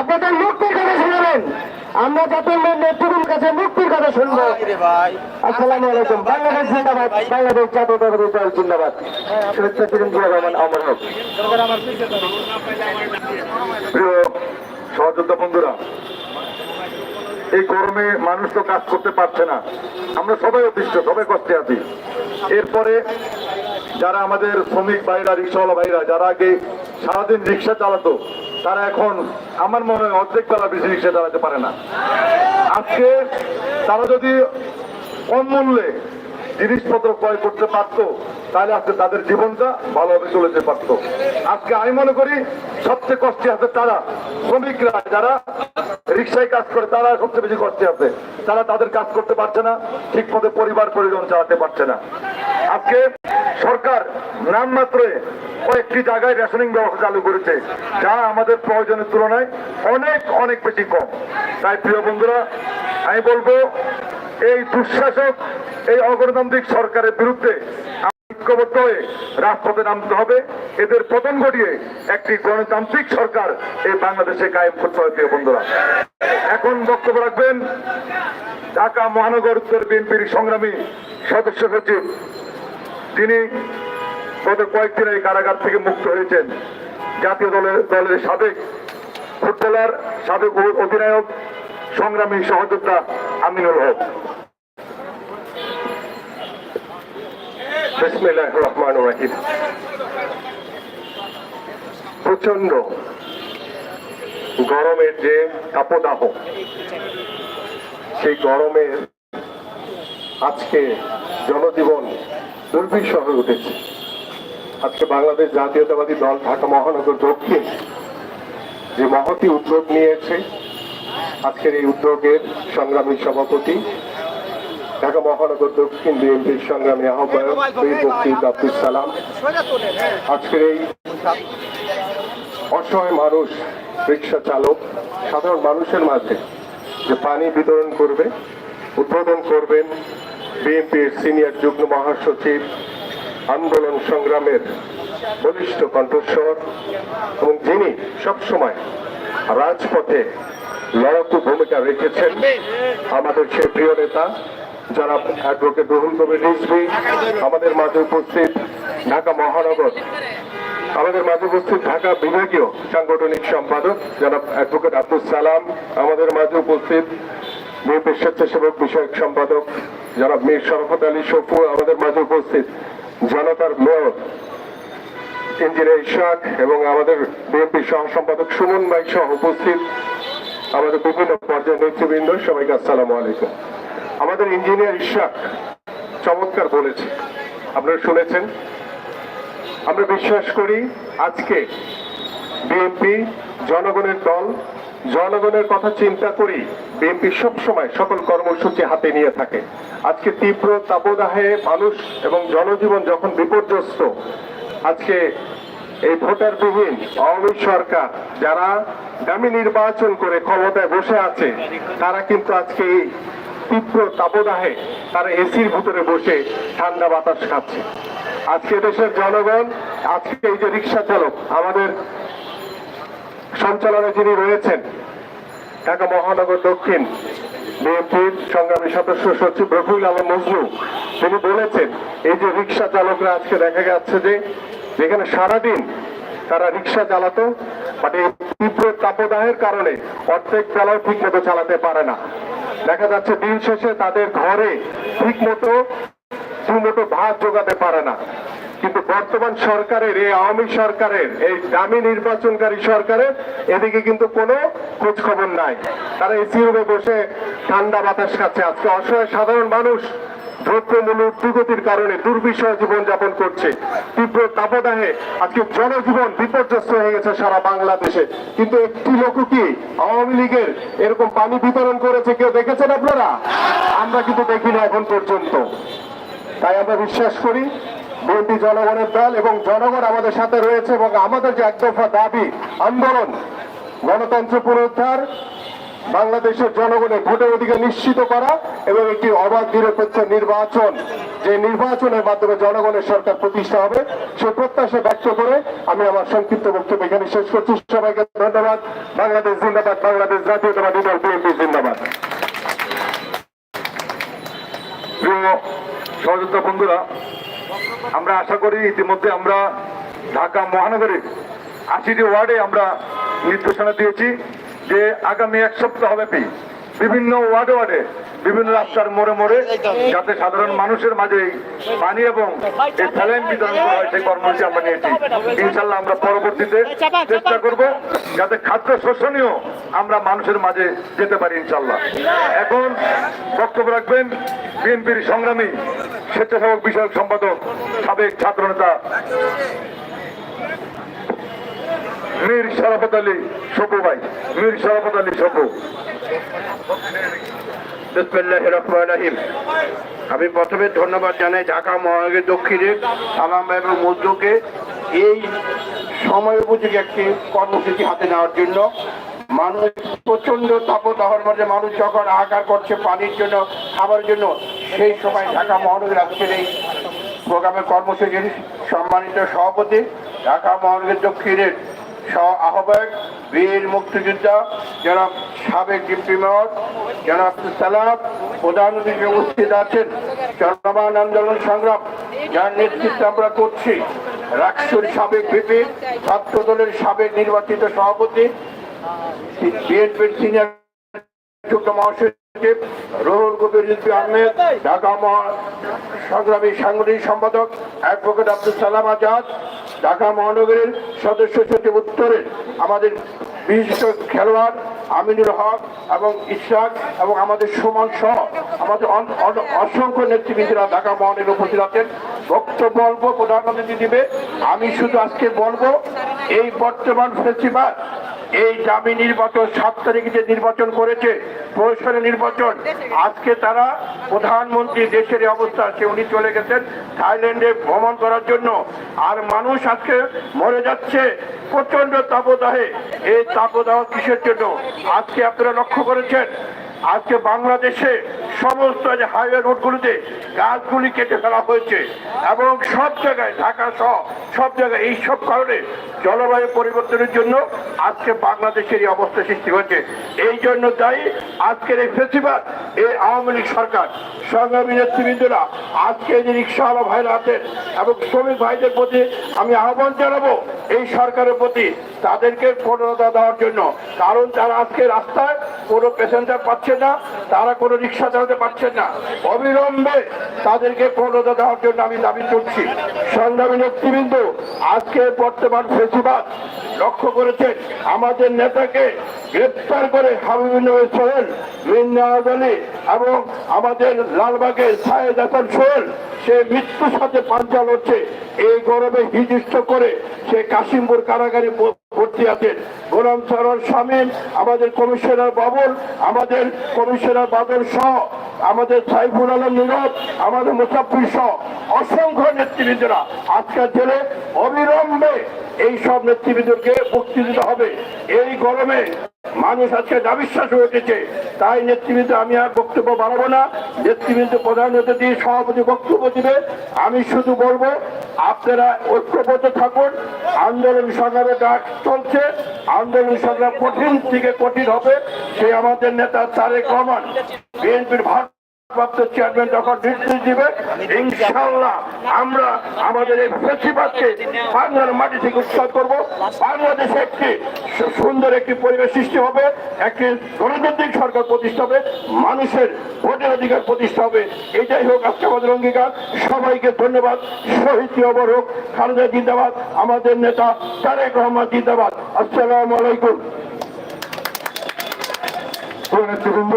আপনাদের মুক্তির কথা শোনাবেন আমরা জাতির নেতৃত্বের কাছে মুক্তির কথা শুনব। আসসালামু আলাইকুম। বাংলাদেশ জিন্দাবাদ। বাংলাদেশ জাতীয়তাবাদী দল জিন্দাবাদ। শুভেচ্ছা চিরঞ্জীব রহমান অমর হোক। প্রিয় সহযোদ্ধা বন্ধুরা এই গরমে মানুষ তো কাজ করতে পারছে না। আমরা সবাই অতিষ্ঠ সবাই কষ্টে আছি। এরপরে যারা আমাদের শ্রমিক ভাইরা রিক্সাওয়ালা ভাইরা যারা আগে সারাদিন রিক্সা চালাতো তারা এখন আমার মনে হয় অর্ধেক বেলা বেশি রিক্সা চালাতে পারে না। আজকে তারা যদি কম মূল্যে জিনিসপত্র ক্রয় করতে পারতো, তাহলে আজকে তাদের জীবনটা ভালোভাবে চলে পারতো। আজকে আমি মনে করি সবচেয়ে কষ্টে আছে তারা, শ্রমিকরা যারা রিক্সায় কাজ করে, তারা সবচেয়ে বেশি কষ্টে আছে। তারা তাদের কাজ করতে পারছে না ঠিক মতো পরিবার পরিজন চালাতে পারছে না। আজকে সরকার নামমাত্রে কয়েকটি জায়গায় রেশনিং ব্যবস্থা চালু করেছে, যা আমাদের প্রয়োজনের তুলনায় অনেক অনেক বেশি কম। তাই প্রিয় বন্ধুরা, আমি বলব, এই দুঃশাসক, এই অগণতান্ত্রিক সরকারের বিরুদ্ধে ঐক্যবদ্ধ হয়ে রাজপথে নামতে হবে। এদের পতন ঘটিয়ে একটি গণতান্ত্রিক সরকার এই বাংলাদেশে কায়েম করতে হবে, প্রিয় বন্ধুরা। এখন বক্তব্য রাখবেন ঢাকা মহানগর উত্তর বিএনপির সংগ্রামী সদস্য সচিব তিনি গত কয়েকদিন এই কারাগার থেকে মুক্ত হয়েছেন। জাতীয় দলের দলের সাবেক ফুটবলার, সাবেক অধিনায়ক, সংগ্রামী সহযোদ্ধা আমিনুল হক। রহমান রাহিম। প্রচণ্ড গরমের যে তাপদাহ, সেই গরমের আজকে জনজীবন দুর্বিষহ হয়ে উঠেছে। আজকে বাংলাদেশ জাতীয়তাবাদী দল ঢাকা মহানগর দক্ষিণ যে মহতি উদ্যোগ নিয়েছে, আজকের এই উদ্যোগের সংগ্রামী সভাপতি ঢাকা মহানগর দক্ষিণ বিএনপির সংগ্রামী আহ্বায়ক আব্দুল সালাম। আজকের এই অসহায় মানুষ, রিক্সা চালক, সাধারণ মানুষের মাঝে যে পানি বিতরণ করবে, উদ্বোধন করবেন বিএনপির সিনিয়র যুগ্ম মহাসচিব আন্দোলন সংগ্রামের বলিষ্ঠ কণ্ঠস্বর এবং যিনি সবসময় রাজপথে লড়াকু ভূমিকা রেখেছেন আমাদের সে প্রিয় নেতা যারা অ্যাডভোকেট রুহুল কবির রিজভি, আমাদের মাঝে উপস্থিত ঢাকা মহানগর, আমাদের মাঝে উপস্থিত ঢাকা বিভাগীয় সাংগঠনিক সম্পাদক যারা অ্যাডভোকেট আব্দুল সালাম, আমাদের মাঝে উপস্থিত বিএনপির স্বেচ্ছাসেবক বিষয়ক সম্পাদক জনাব মীর শরফত আলী সফু আমাদের মাঝে উপস্থিত। জনতার মেয়র ইঞ্জিনিয়ার ইশাক এবং আমাদের বিএনপি সহ সম্পাদক সুমন ভাই সহ উপস্থিত আমাদের বিভিন্ন পর্যায়ের নেতৃবৃন্দ, সবাইকে আসসালামু আলাইকুম। আমাদের ইঞ্জিনিয়ার ইশাক চমৎকার বলেছে। আপনারা শুনেছেন। আমরা বিশ্বাস করি আজকে বিএনপি, জনগণের দল জনগণের কথা চিন্তা করি। বিএনপি সবসময় সকল কর্মসূচি হাতে নিয়ে থাকে। আজকে তীব্র তাপদাহে মানুষ এবং জনজীবন যখন বিপর্যস্ত, আজকে এই ভোটারবিহীন আওয়ামী সরকার যারা দামি নির্বাচন করে ক্ষমতায় বসে আছে, তারা কিন্তু আজকে এই তীব্র তাপদাহে তারা এসির ভিতরে বসে ঠান্ডা বাতাস খাচ্ছে। আজকে দেশের জনগণ, আজকে এই যে রিক্সা চালক, আমাদের সঞ্চালনে যিনি রয়েছেন, ঢাকা মহানগর দক্ষিণ বিএনপির সংগ্রামী সদস্য সচিব রফিউল আলম মজনু, তিনি বলেছেন, এই যে রিক্সা চালকরা আজকে দেখা যাচ্ছে যে, যেখানে সারাদিন তারা রিক্সা চালাতো এই তীব্র তাপদাহের কারণে অর্ধেক বেলাও ঠিক মতো চালাতে পারে না। দেখা যাচ্ছে দিন শেষে তাদের ঘরে ঠিক মতো দুমুটো ভাত জোগাতে পারে না। কিন্তু বর্তমান সরকারের, এই আওয়ামী সরকারের, এই দামি নির্বাচনকারী সরকারের এদিকে কিন্তু কোনো খোঁজ খবর নাই। তারা এসি রুমে বসে ঠান্ডা বাতাস খাচ্ছে। আজকে অসহায় সাধারণ মানুষ দ্রব্যমূল্য উদ্যোগতির কারণে দুর্বিষহ জীবনযাপন করছে। তীব্র তাপদাহে আজকে জনজীবন বিপর্যস্ত হয়ে গেছে সারা বাংলাদেশে। কিন্তু একটি লোক কি? আওয়ামী লীগের এরকম পানি বিতরণ করেছে কেউ দেখেছেন আপনারা? আমরা কিন্তু দেখিনি এখন পর্যন্ত। তাই আমরা বিশ্বাস করি বিএনপি জনগণের দল এবং জনগণ আমাদের সাথে রয়েছে এবং আমাদের যে একদফা দাবি, আন্দোলন, গণতন্ত্র পুনরুদ্ধার, বাংলাদেশের জনগণের ভোটের অধিকার নিশ্চিত করা এবং একটি অবাধ নিরপেক্ষ নির্বাচন, যে নির্বাচনের মাধ্যমে জনগণের সরকার প্রতিষ্ঠা হবে, সে প্রত্যাশা ব্যক্ত করে আমি আমার সংক্ষিপ্ত বক্তব্য এখানে শেষ করছি। সবাইকে ধন্যবাদ। বাংলাদেশ জিন্দাবাদ, বাংলাদেশ জাতীয়তাবাদী দল, বিএনপি জিন্দাবাদ। প্রিয় সহযোদ্ধা বন্ধুরা আমরা আশা করি ইতিমধ্যে আমরা ঢাকা মহানগরে আশিটি ওয়ার্ডে আমরা নির্দেশনা দিয়েছি যে আগামী এক সপ্তাহ ব্যাপী বিভিন্ন ওয়ার্ডে ওয়ার্ডে বিভিন্ন রাস্তার মোড়ে মোড়ে যাতে সাধারণ মানুষের মাঝে পানি এবং স্যালাইন বিতরণ করা হয়, সেই কর্মসূচি আমরা নিয়েছি। ইনশাল্লাহ আমরা পরবর্তীতে চেষ্টা করব যাতে খাদ্য শোষণীয় আমরা মানুষের মাঝে যেতে পারি ইনশাল্লাহ এখন বক্তব্য রাখবেন বিএনপির সংগ্রামী স্বেচ্ছাসেবক বিষয়ক সম্পাদক, সাবেক ছাত্রনেতা মীর শরাফত আলী সপু ভাই। মীর শরাফত আলী সপু আমি প্রথমে ধন্যবাদ জানাই ঢাকা মহানগর দক্ষিণে, সালাম এবং মধ্যকে এই সময় উপযোগী একটি কর্মসূচি হাতে নেওয়ার জন্য। মানুষ প্রচণ্ড তাপদাহর মধ্যে মানুষ যখন আকার করছে, পানির জন্য, খাবারের জন্য, সেই সময় ঢাকা মহানগর আজকের এই প্রোগ্রামের কর্মসূচির সম্মানিত সভাপতি ঢাকা মহানগর দক্ষিণের আহ্বায়ক বীর মুক্তিযোদ্ধা, জনাব সাবেক ডিপটি মেয়র, জনাব সালাম প্রধান অতিথি উপস্থিত আছেন। চলমান আন্দোলন সংগ্রাম, যার নেতৃত্ব আমরা করছি। রাকসুর সাবেক ভিপি ছাত্র দলের সাবেক নির্বাচিত সভাপতি, বিএনপির সিনিয়র মহাসচিব, রুহুল কবির আহমেদ, ঢাকা সংগ্রামী সাংগঠনিক সম্পাদক অ্যাডভোকেট আব্দুল সালাম আজাদ ঢাকা মহানগরের সদস্য সচিব উত্তরের আমাদের বিশিষ্ট খেলোয়াড় আমিনুল হক এবং ইশাক এবং আমাদের সুমন সহ আমাদের অসংখ্য নেতৃবৃন্দরা ঢাকা মহানের উপস্থিত আছেন। বক্তব্য অল্প প্রধানমন্ত্রী দিবে। আমি শুধু আজকে বলব, এই বর্তমান ফেস্টিভাল এই দামি নির্বাচন, সাত তারিখে যে নির্বাচন করেছে, প্রহসনের নির্বাচন, আজকে তারা প্রধানমন্ত্রী দেশের অবস্থা আছে উনি চলে গেছেন থাইল্যান্ডে ভ্রমণ করার জন্য। আর মানুষ আজকে মরে যাচ্ছে প্রচণ্ড তাপদাহে। এই তাপদাহ কিসের জন্য? আজকে আপনারা লক্ষ্য করেছেন, আজকে বাংলাদেশে সমস্ত যে হাইওয়ে রোডগুলিতে গাছগুলি কেটে ফেলা হয়েছে এবং সব জায়গায়, ঢাকা সহ সব জায়গায় এই সব কারণে জলবায়ু পরিবর্তনের জন্য আজকে বাংলাদেশের এই অবস্থা সৃষ্টি হয়েছে। এই জন্য তাই আজকের এই ফেস্টিভাল, এই আওয়ামী লীগ সরকার। সংগ্রামী নেতৃবৃন্দরা আজকে যে রিক্সাওয়ালা ভাইরা আছেন এবং শ্রমিক ভাইদের প্রতি আমি আহ্বান জানাব এই সরকারের প্রতি তাদেরকে পূর্ণতা দেওয়ার জন্য। কারণ তারা আজকে রাস্তায় কোনো প্যাসেঞ্জার পাচ্ছে না, তারা কোনো রিক্সা চালাতে পারছেন না। অবিলম্বে তাদেরকে পূর্ণতা দেওয়ার জন্য আমি দাবি করছি। সংগ্রামী নেতৃবৃন্দ, আজকে বর্তমান ফেসিবাদ লক্ষ্য করেছেন। আমাদের নেতাকে গ্রেপ্তার করে হাবিবুল সোহেল মিন্নাজ আলী এবং আমাদের লালবাগের সাহেদ হাসান সোহেল সে মৃত্যুর সাথে পাঞ্চা লড়ছে। এই গরমে হিজিষ্ট করে সে কাশিমপুর কারাগারে ভর্তি আছেন। গোলাম সরোয়ার শামীম আমাদের কমিশনার বাবুল, আমাদের কমিশনার বাদল সহ, আমাদের সাইফুল আলম নীরব, আমাদের মুসাফির সহ অসংখ্য নেতৃবৃন্দরা আজকের জেলে অবিলম্বে এই সব নেতৃবৃন্দকে মুক্তি দিতে হবে। এই গরমে মানুষ আজকে দাবিশ্বাস হয়ে উঠেছে। তাই নেতৃবৃন্দ, আমি আর বক্তব্য বাড়াবো না। নেতৃবৃন্দ, প্রধান অতিথি, সভাপতি বক্তব্য দিবে আমি শুধু বলব, আপনারা ঐক্যবদ্ধ থাকুন। আন্দোলন সংগ্রামে ডাক চলছে। আন্দোলন সংগ্রাম কঠিন থেকে কঠিন হবে। সে আমাদের নেতা তারেক রহমান, বিএনপির ভার চেয়ারম্যান যখন নির্দেশ দিবে ইনশাল্লাহ আমরা আমাদের এই ফেসিবাদকে বাংলার মাটি থেকে উৎখাত করব। বাংলাদেশে একটি সুন্দর একটি পরিবেশ সৃষ্টি হবে, একটি গণতান্ত্রিক সরকার প্রতিষ্ঠা হবে, মানুষের ভোটের অধিকার প্রতিষ্ঠা হবে। এটাই হোক আজকে আমাদের অঙ্গীকার। সবাইকে ধন্যবাদ। শহীদ অবর হোক, খালেদা জিন্দাবাদ, আমাদের নেতা তারেক রহমান জিন্দাবাদ। আসসালামু আলাইকুম। নেতৃবৃন্দ